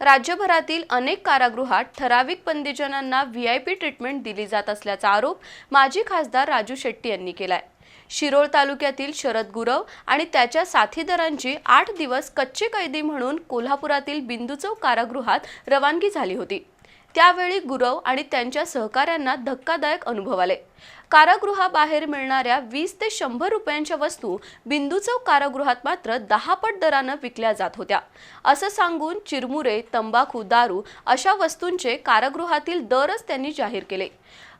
राज्यभरातील अनेक कारागृहात ठराविक बंदीजनांना व्ही आय पी ट्रीटमेंट दिली जात असल्याचा आरोप माजी खासदार राजू शेट्टी यांनी केलाय. शिरोळ तालुक्यातील शरद गुरव आणि त्याच्या साथीदारांची आठ दिवस कच्चे कैदी म्हणून कोल्हापुरातील बिंदुचौ कारागृहात रवानगी झाली होती. त्यावेळी गुरव आणि त्यांच्या सहकाऱ्यांना धक्कादायक अनुभव आले. कारागृहाबाहेर मिळणाऱ्या वीस ते शंभर रुपयांच्या वस्तू बिंदूचौक कारागृहात मात्र दहा पट दरानं विकल्या जात होत्या. असं सांगून चिरमुरे तंबाखू दारू अशा वस्तूंचे कारागृहातील दरच त्यांनी जाहीर केले.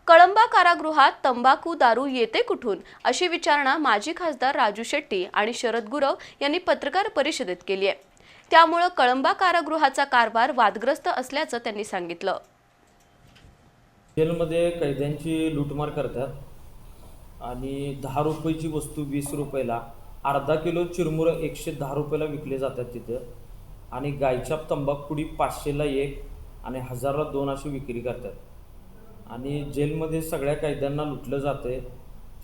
कळंबा कारागृहात तंबाखू दारू येते कुठून? अशी विचारणा माजी खासदार राजू शेट्टी आणि शरद गुरव यांनी पत्रकार परिषदेत केली आहे. त्यामुळं कळंबा कारागृहाचा कारभार वादग्रस्त असल्याचं त्यांनी सांगितलं. जेलमध्ये कैद्यांची लूटमार करतात आणि दहा रुपयाची वस्तू वीस रुपयाला अर्धा किलो चिरमुरं एकशे दहा रुपयाला विकले जातात तिथं आणि गायछाप तंबाखुडी पाचशेला एक आणि हजारला दोन अशी विक्री करतात. आणि जेलमध्ये सगळ्या कैद्यांना लुटलं जाते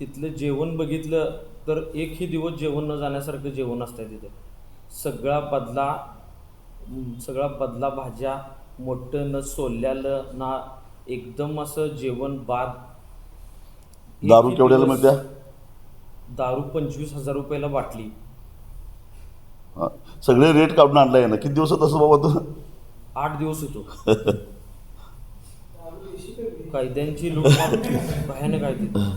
तिथलं जेवण बघितलं तर एकही दिवस जेवण न जाण्यासारखं जेवण असतं तिथं. सगळा बदला सगळा बदला भाज्या मोठं न सोलल्यालं ना एकदम असं जेवण बाद. दारू केवढ्याला दिवस मिळत्या? दारू पंचवीस हजार रुपयाला बाटली हा. सगळे रेट काढून आणलाय ना. किती दिवसात असं बाबा तू? आठ दिवस होतो. कैद्यांची लूटमार भयानक आहे